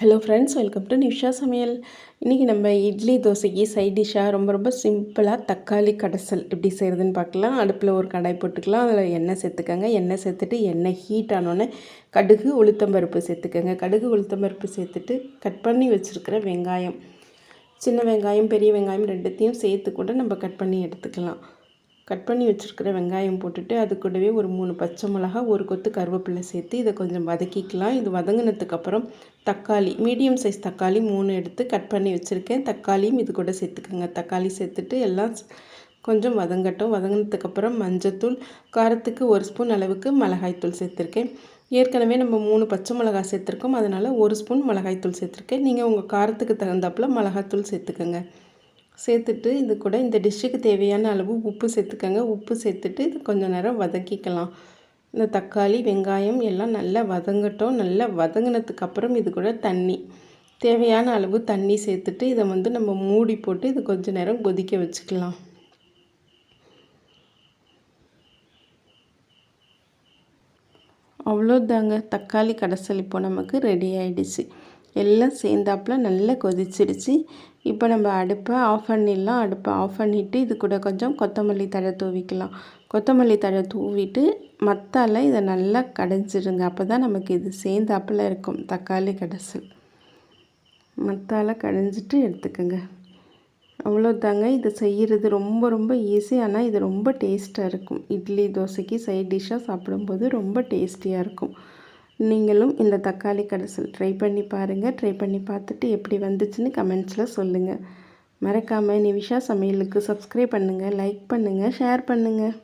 Hello friends welcome to Nisha சமையல் இன்றைக்கி நம்ம இட்லி தோசைக்கு சைட் டிஷ்ஷாக ரொம்ப ரொம்ப சிம்பிளாக தக்காளி கடைசல் எப்படி செய்கிறதுன்னு பார்க்கலாம். அடுப்பில் ஒரு கடாய் போட்டுக்கலாம். அதில் எண்ணெய் சேர்த்துக்கோங்க. எண்ணெய் சேர்த்துட்டு எண்ணெய் ஹீட் ஆனோடனே கடுகு உளுத்தம்பருப்பு சேர்த்துக்கோங்க. கடுகு உளுத்தம்பருப்பு சேர்த்துட்டு கட் பண்ணி வச்சுருக்கிற வெங்காயம். சின்ன வெங்காயம் பெரிய வெங்காயம் ரெண்டுத்தையும் சேர்த்து கூட நம்ம கட் பண்ணி எடுத்துக்கலாம். கட் பண்ணி வச்சுருக்கிற வெங்காயம் போட்டுட்டு அது கூடவே ஒரு மூணு பச்சை மிளகா ஒரு கொத்து கருவேப்பிலை சேர்த்து இதை கொஞ்சம் வதக்கிக்கலாம். இது வதங்கினதுக்கப்புறம் தக்காளி மீடியம் சைஸ் தக்காளி மூணு எடுத்து கட் பண்ணி வச்சுருக்கேன். தக்காளியும் இது கூட சேர்த்துக்கோங்க. தக்காளி சேர்த்துட்டு எல்லாம் கொஞ்சம் வதங்கட்டும். வதங்கினதுக்கப்புறம் மஞ்சத்தூள் காரத்துக்கு ஒரு ஸ்பூன் அளவுக்கு மிளகாய்த்தூள் சேர்த்துருக்கேன். ஏற்கனவே நம்ம மூணு பச்சை மிளகாய் சேர்த்துருக்கோம். அதனால் ஒரு ஸ்பூன் மிளகாய்த்தூள் சேர்த்துருக்கேன். நீங்கள் உங்கள் காரத்துக்கு தகுந்தாப்பில் மிளகாத்தூள் சேர்த்துக்கோங்க. சேர்த்துட்டு இது கூட இந்த டிஷ்ஷுக்கு தேவையான அளவு உப்பு சேர்த்துக்கோங்க. உப்பு சேர்த்துட்டு இது கொஞ்சம் நேரம் வதக்கிக்கலாம். இந்த தக்காளி வெங்காயம் எல்லாம் நல்லா வதங்கட்டும். நல்லா வதங்கினதுக்கப்புறம் இது கூட தண்ணி. தேவையான அளவு தண்ணி சேர்த்துட்டு இதை வந்து நம்ம மூடி போட்டு இது கொஞ்சம் நேரம் கொதிக்க வச்சுக்கலாம். அவ்வளோதாங்க. தக்காளி கடைசல் இப்போ நமக்கு ரெடி ஆகிடுச்சு எல்லாம் சேர்ந்தாப்புல நல்லா கொதிச்சிடுச்சு. இப்போ நம்ம அடுப்பை ஆஃப் பண்ணிடலாம். அடுப்பை ஆஃப் பண்ணிவிட்டு இது கூட கொஞ்சம் கொத்தமல்லி தழை தூவிக்கலாம். கொத்தமல்லி தழை தூவிட்டு மத்தால இதை நல்லா கடைஞ்சிடுங்க. அப்போ தான் நமக்கு இது சேர்ந்தாப்புல இருக்கும் தக்காளி கடைசல். மத்தால கடைஞ்சிட்டு எடுத்துக்கோங்க. அவ்வளோதாங்க இது செய்கிறது ரொம்ப ரொம்ப ஈஸி ஆனால் இது ரொம்ப டேஸ்ட்டாக இருக்கும். இட்லி தோசைக்கு சைட் டிஷ்ஷாக சாப்பிடும்போது ரொம்ப டேஸ்டியாக இருக்கும். நீங்களும் இந்த தக்காளி கடைசல் ட்ரை பண்ணி பாருங்கள் ட்ரை பண்ணி பார்த்துட்டு எப்படி வந்துச்சுன்னு கமெண்ட்ஸில் சொல்லுங்கள் மறக்காமல் நிவிஷா சமையலுக்கு சப்ஸ்கிரைப் பண்ணுங்கள் லைக் பண்ணுங்கள் ஷேர் பண்ணுங்கள்